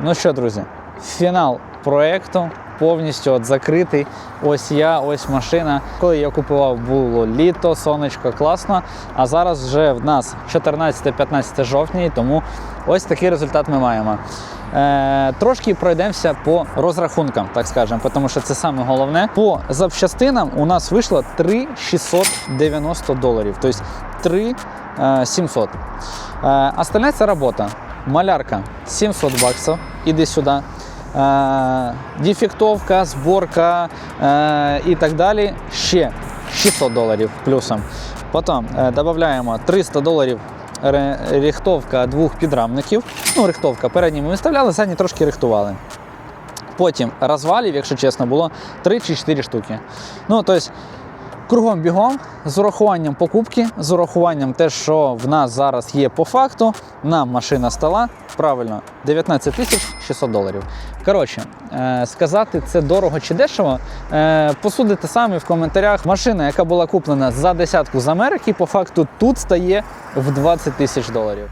Ну що, друзі, фінал проекту повністю от закритий. Ось я, ось машина. Коли я купував, було літо, сонечко, класно. А зараз вже в нас 14-15 жовтня, тому ось такий результат ми маємо. Е, трошки пройдемося по розрахункам, так скажемо, тому що це саме головне. По запчастинам у нас вийшло 3690 доларів, тобто 3700. Е, остальне це робота. Малярка 700 баксів, іди сюди. Е, дефектовка, зборка е, і так далі. Ще 600 доларів плюсом. Потім е, додаємо 300 доларів рихтовка двох підрамників. Ну, рихтовка передні ми виставляли, задні трошки рихтували. Потім розвалів, якщо чесно, було 3 чи 4 штуки. Ну, тобто, кругом бігом, з урахуванням покупки, з урахуванням те, що в нас зараз є по факту, нам машина стала правильно 19 тисяч 600 доларів. Коротше, е, сказати це дорого чи дешево, е, посудите самі в коментарях. Машина, яка була куплена за десятку з Америки, по факту тут стає в 20 тисяч доларів.